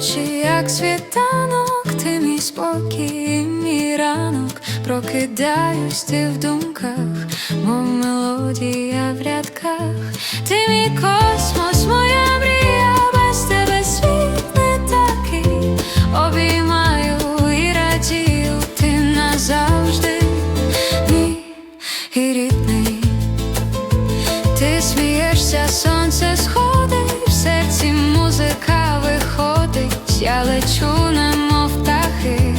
Чи як світанок, ти мій спокій, мій ранок, прокидаюсь ти в думках, мов мелодія в рядках, ти мій космос, моя мрія, без тебе світ не такий, обіймаю і радію, ти назавжди мій і рідний, ти смієшся, сонце сходить. Лечу, немов птахи,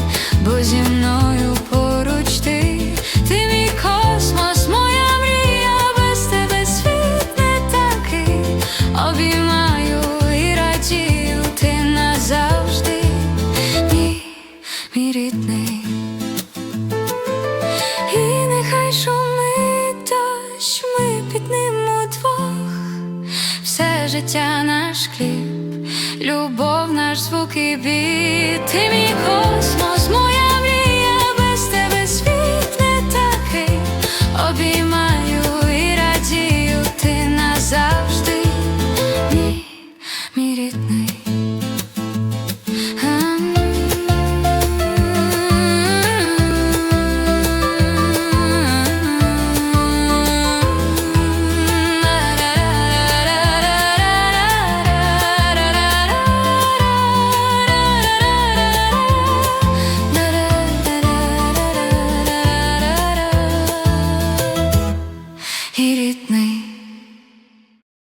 бо зі мною поруч ти, ти мій космос, моя мрія, без тебе світ не такий, обіймаю і радію, ти назавжди, мій, мій рідний. І нехай шумить дощ, ми під ним удвох. Все життя наш хліб, любов, наш звук і бід Ти мій космос, моя мрія, без тебе світ не такий обіймаю і радію ти назавжди, мій, мій рідний.